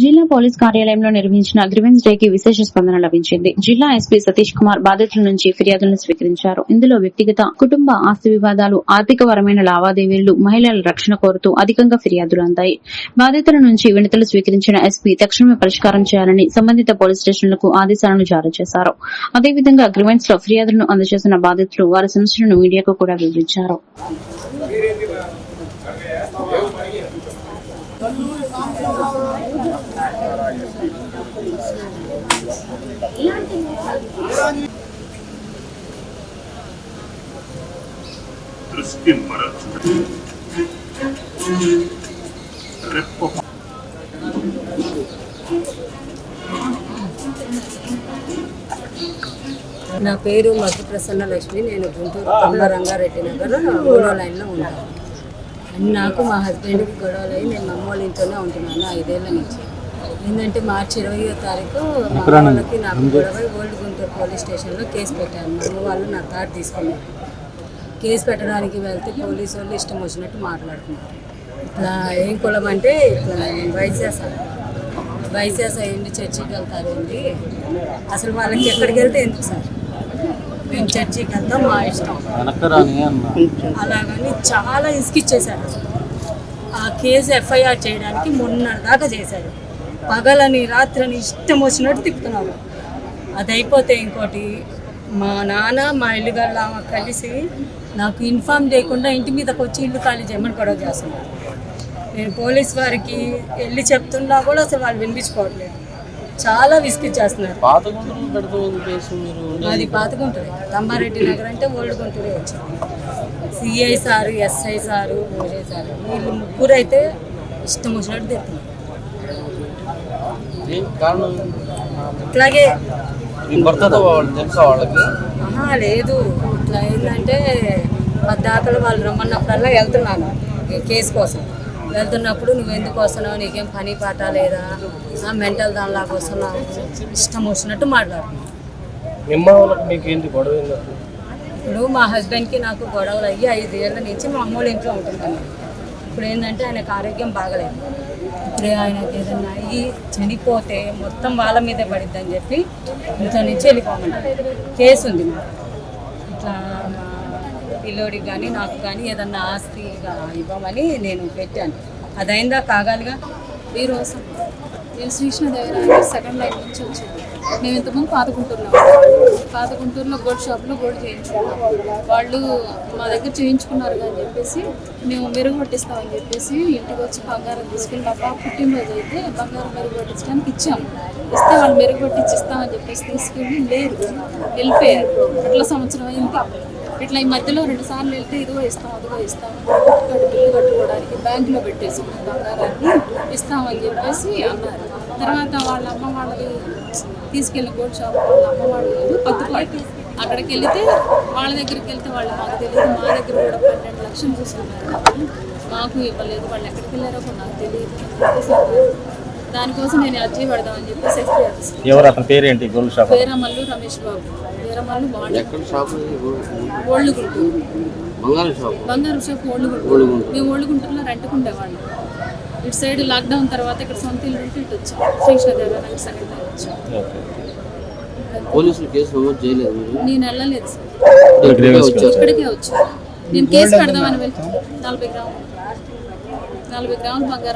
జిల్లా పోలీస్ కార్యాలయంలో నిర్వహించిన గ్రివెన్స్ డేకి విశేష స్పందన లభించింది. జిల్లా ఎస్పీ సతీష్ కుమార్ బాధితుల నుంచి ఫిర్యాదులను స్వీకరించారు. ఇందులో వ్యక్తిగత కుటుంబ ఆస్తి వివాదాలు ఆర్థికపరమైన లావాదేవీలు మహిళల రక్షణ కోరుతూ అధికంగా ఫిర్యాదులు అందాయి. బాధితుల నుంచి వినతులు స్వీకరించిన ఎస్పీ తక్షణమే పరిష్కారం చేయాలని సంబంధిత పోలీస్ స్టేషన్లకు ఆదేశాలను జారీ చేశారు. అదేవిధంగా గ్రివెన్స్లో ఫిర్యాదులను అందజేసిన బాధితులు వారి సమస్యలను మీడియాకు కూడా వివరించారు. దృష్టి మరచు రెప్ప. నా పేరు మధు ప్రసన్న లక్ష్మి. నేను గుంటూరు తొమ్మ రంగారెడ్డి నగర్ మూడో లైన్లో ఉంటాను. నాకు మా హస్బెండ్కి గొడవలు అయ్యి నేను అమ్మ వాళ్ళ ఇంట్లోనే ఉంటున్నాను. ఐదేళ్ళ నుంచి. ఏంటంటే మార్చి ఇరవయో తారీఖు మా వాళ్ళకి నాకు గొడవ. ఓల్డ్ గుంటూరు పోలీస్ స్టేషన్లో కేసు పెట్టాను మా వాళ్ళు నా తాడు తీసుకున్నారు. కేసు పెట్టడానికి వెళ్తే పోలీసు వాళ్ళు ఇష్టం వచ్చినట్టు మాట్లాడుతున్నారు ఇట్లా ఏం కులం అంటే ఇట్లా వైశాసాను వైశాస ఏంటి చర్చికి వెళ్తారు ఏంటి? అసలు వాళ్ళకి ఎక్కడికి వెళ్తే ఎందుకు సార్? మేము చర్చికి వెళ్తాం మా ఇష్టం. అలాగని చాలా ఇసుకిచ్చేశారు. అసలు ఆ కేసు ఎఫ్ఐఆర్ చేయడానికి మొన్నటి దాకా చేశారు. పగలని రాత్రని ఇష్టం వచ్చినట్టు తిప్పుతున్నారు. అది అయిపోతే ఇంకోటి మా నాన్న మా ఇల్లుగల్ల ఆమె కలిసి నాకు ఇన్ఫామ్ చేయకుండా ఇంటి మీదకి వచ్చి ఇల్లు ఖాళీ చేయమని గొడవ చేస్తున్నారు. నేను పోలీస్ వారికి వెళ్ళి చెప్తున్నా కూడా అసలు వాళ్ళు వినిపించుకోవట్లేదు. చాలా విసిగిచ్చేస్తున్నారు పాత అది పాతగుంటుంది తమ్మారెడ్డి నగర్ అంటే ఓల్డ్ గుంటూరే వచ్చింది. సిఐ సారు ఎస్ఐ సారు ఓజే సారు. వీళ్ళు ముగ్గురు అయితే ఇష్టం వచ్చినట్టు తిరుగుతున్నారు కారణం? ఇట్లాగే మీ భర్తతో వాళ్ళు తెలుసా వాళ్ళకి? ఆహా లేదు. ఇట్లా ఏంటంటే పద్దాకలు వాళ్ళు రమ్మన్నప్పుడల్లా వెళ్తున్నాను కేసు కోసం. వెళ్తున్నప్పుడు నువ్వు ఎందుకు వస్తున్నావు? నీకేం పని పాట లేదా? మెంటల్ దానిలాగా వస్తున్నావు ఇష్టం వచ్చినట్టు మాట్లాడుతున్నావు ఇప్పుడు మా హస్బెండ్కి నాకు గొడవలు అయ్యి ఐదేళ్ళ నుంచి మా అమ్మోళ్ళ ఇంట్లో ఉంటున్నాను. ఇప్పుడు ఏంటంటే ఆయనకు ఆరోగ్యం బాగలేదు. ఇప్పుడు ఆయనకి ఏదైనా అయ్యి చనిపోతే మొత్తం వాళ్ళ మీదే పడిద్దని చెప్పి ఇంట్లో నుంచి వెళ్ళిపోమన్నారు. కేసు ఉంది మాకు. ఇట్లా మా పిల్లోడికి కానీ నాకు కానీ ఏదన్నా ఆస్తిగా ఇవ్వమని నేను పెట్టాను. అదైందా కాగాలిగా? ఈరోజు నేను శ్రీకృష్ణదేవరాయ సెకండ్ లైన్ నుంచి వచ్చింది మేము ఇంతకుముందు పాతగుంటూరులో పాతగుంటూరులో గోల్డ్ షాప్లో గోల్డ్ చేయించుకున్నాం. వాళ్ళు మా దగ్గర చేయించుకున్నారు అని చెప్పేసి మేము మెరుగు పట్టిస్తామని చెప్పేసి ఇంటికి వచ్చి బంగారం తీసుకుని మా పాప పుట్టినరోజు అయితే బంగారం మెరుగు పట్టించడానికి ఇచ్చాము ఇస్తే వాళ్ళు మెరుగు పట్టించి ఇస్తామని చెప్పేసి తీసుకెళ్ళి లేరు వెళ్ళిపోయారు. అట్లా సంవత్సరం అయింది. ఇట్లా ఈ మధ్యలో రెండు సార్లు వెళ్తే ఇదిగో ఇస్తాం అదిగో ఇస్తాం కట్టు బిల్లు కట్టుకోవడానికి బ్యాంకులో పెట్టేసి బంగారాన్ని. ఇస్తామని చెప్పేసి అన్నారు. తర్వాత వాళ్ళ అమ్మ వాళ్ళకి తీసుకెళ్ళిన గోల్డ్ షాప్ వాళ్ళ అమ్మ వాళ్ళు పత్తుపాటి అక్కడికి వెళితే వాళ్ళ దగ్గరికి వెళ్తే వాళ్ళు మాకు తెలియదు మా దగ్గర కూడా పన్నెండు లక్షలు చూసుకున్నారు మాకు ఇవ్వలేదు వాళ్ళు ఎక్కడికి వెళ్ళారో కూడా నాకు తెలియదు. దానికోసం నేను అర్జీ పెడదామని చెప్పేసి ఎవరు అతని పేరేంటి గోల్డ్ షాప్? వీరమల్లు రమేష్ బాబు. ఎక్కడ షాప్ ఓల్డ్ గుంటూరు బంగారం షాప్. బంగారు షాప్ ఓల్డ్ గుంటూరు మేము ఓల్డ్ గుంటూరులో రెంట్కు ఉండేవాళ్ళం ఇటు సైడ్ లాక్డౌన్ తర్వాత ఇక్కడ సొంత ఇల్లు ఉంటే ఇటు వచ్చాం. శ్రీకృష్ణదేవరాయ సెకండ్ టైం వచ్చాం. పోలీసులు కేసు నమోదు చేయలేదు మీరు? నేను వెళ్ళలేదు సార్. ఇక్కడికే వచ్చాను నేను కేసు పెడదామని వెళ్తే నలభై గ్రాములు. నలభై గ్రాములు బంగారం.